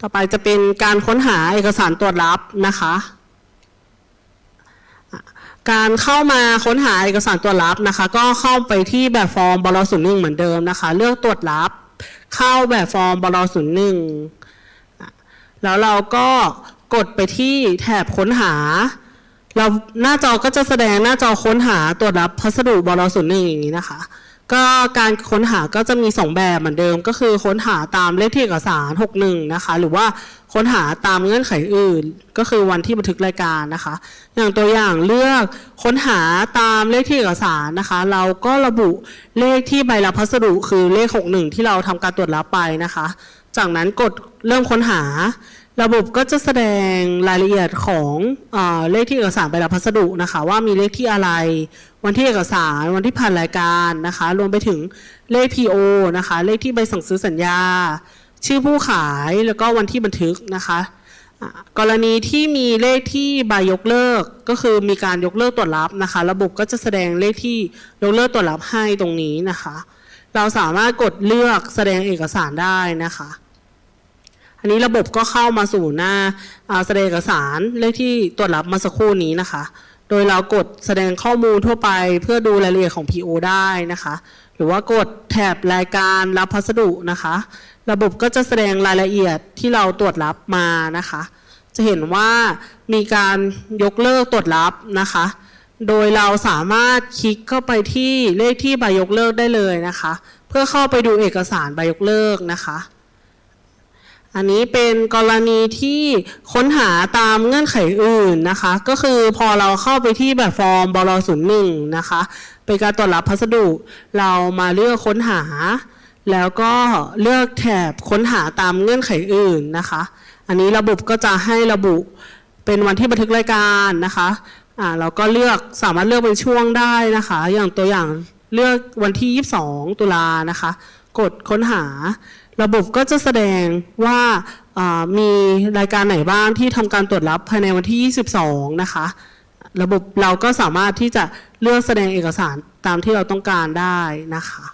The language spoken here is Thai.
ต่อไปจะเป็นการค้นหาเอกสารตรวจรับนะคะ การเข้ามาค้นหาเอกสารตรวจรับนะคะ ก็เข้าไปที่แบบฟอร์มบลศูนย์หนึ่งเหมือนเดิมนะคะ เลือกตรวจรับ เข้าแบบฟอร์มบลศูนย์หนึ่งแล้วเราก็กดไปที่แถบค้นหา เราหน้าจอก็จะแสดงหน้าจอค้นหาตรวจรับพัสดุบลศูนย์หนึ่งอย่างนี้นะคะ ก็การค้นหาก็จะมีสองแบบเหมือนเดิม ก็คือค้นหาตามเลขที่เอกสาร 61 นะคะ หรือว่าค้นหาตามเงื่อนไขอื่น ก็คือวันที่บันทึกรายการนะคะ อย่างตัวอย่างเลือกค้นหาตามเลขที่เอกสารนะคะ เราก็ระบุเลขที่ใบรับพัสดุคือเลข 61 ที่เราทำการตรวจรับไปนะคะ จากนั้นกดเริ่มค้นหา ระบบก็จะแสดงรายละเอียดของเอเลขที่เอกสารใบรับพัสดุนะคะ ว่ามีเลขที่อะไร วันที่เอกสารวันที่ผ่านรายการนะคะ รวมไปถึงเลข PO นะคะ เลขที่ใบสั่งซื้อสัญญา ชื่อผู้ขายแล้วก็วันที่บันทึกนะคะ กรณีที่มีเลขที่ใบยกเลิกก็คือมีการยกเลิกตรวจรับนะคะ ระบบก็จะแสดงเลขที่ยกเลิกตรวจรับให้ตรงนี้นะคะ เราสามารถกดเลือกแสดงเอกสารได้นะคะ นนี้ระบบก็เข้ามาสู่หน้าอ่าแสดงเอกสารเลขที่ตรวจรับมาสักครู่นี้นะคะ โดยเรากดแสดงข้อมูลทั่วไป เพื่อดูรายละเอียดของ PO ได้นะคะ หรือว่ากดแถบรายการรับพัสดุนะคะ ระบบก็จะแสดงรายละเอียดที่เราตรวจรับมานะคะ จะเห็นว่ามีการยกเลิกตรวจรับนะคะ โดยเราสามารถคลิกเข้าไปที่เลขที่ใบยกเลิกได้เลยนะคะ เพื่อเข้าไปดูเอกสารใบยกเลิกนะคะ อันนี้เป็นกรณีที่ค้นหาตามเงื่อนไขอื่นนะคะ ก็คือพอเราเข้าไปที่แบบฟอร์มบลศูนย์หนึ่งนะคะเป็นการตรวจรับพัสดุ เรามาเลือกค้นหา แล้วก็เลือกแถบค้นหาตามเงื่อนไขอื่นนะคะ อันนี้ระบบก็จะให้ระบุเป็นวันที่บันทึกรายการนะคะอ่าเราก็เลือกสามารถเลือกเป็นช่วงได้นะคะ อย่างตัวอย่างเลือกวันที่ 22 ตุลานะคะ กดค้นหา ระบบก็จะแสดงว่ามีรายการไหนบ้างที่ทำการตรวจรับภายในวันที่ 22 นะคะ ระบบเราก็สามารถที่จะเลือกแสดงเอกสารตามที่เราต้องการได้นะคะ